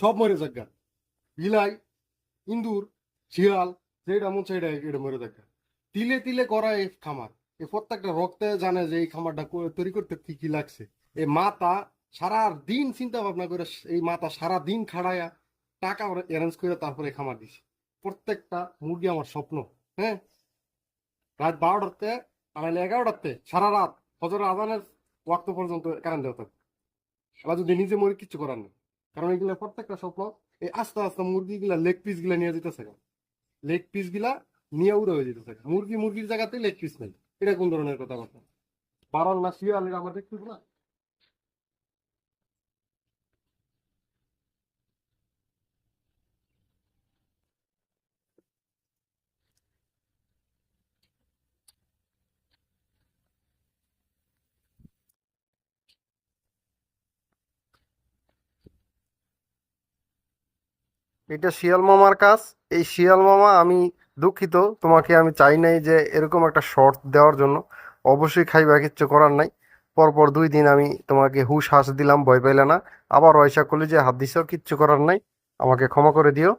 সব মরে যাগা বিলাই, ইন্দুর, শিয়াল যেটা মন চাই এটা মরে যাগা তিলে তিলে করা এই খামার। এই প্রত্যেকটা রক্তে জানে যে এই খামারটা তৈরি করতে কি কি লাগছে। এই মাতা সারা দিন চিন্তা ভাবনা করে এই মাতা সারা দিন খাড়ায়া টাকা অ্যারেঞ্জ করে তারপরে খামার দিছে। প্রত্যেকটা মুরগি আমার স্বপ্ন হ্যাঁ? রাত বারোটাতে আড়াইলে এগারোটাতে সারা রাত হজর আজানের ওয়াক্ত পর্যন্ত কারেন্ট দেওয়া থাকে এবার যদি নিজে মরে কিচ্ছু করার নেই কারণ এগুলা প্রত্যেকটা স্বপ্ন, এই আস্তে আস্তে মুরগিগুলা লেগ পিসগুলা নিয়ে যেতেছে লেগ পিসগুলা নিয়ে উড়ে হয়ে যেতেছে মুরগি মুরগির জায়গাতে লেগ পিস নেই। এটা কোন ধরনের কথাবার্তা? বারণ না শিয়াল এটা আমার দেখতে না? এটা শিয়াল মামার কাজ। এই শিয়াল মামা আমি দুঃখিত, তোমাকে আমি চাই নাই যে এরকম একটা শর্ট দেওয়ার জন্য। অবশ্যই খাইবা কিচ্ছু করার নাই। পরপর দুই দিন আমি তোমাকে হুশ হাস দিলাম, ভয় পাইলে না। আবার ওয়সা করলে যে হাত দিছ কিচ্ছু করার নাই। আমাকে ক্ষমা করে দিও।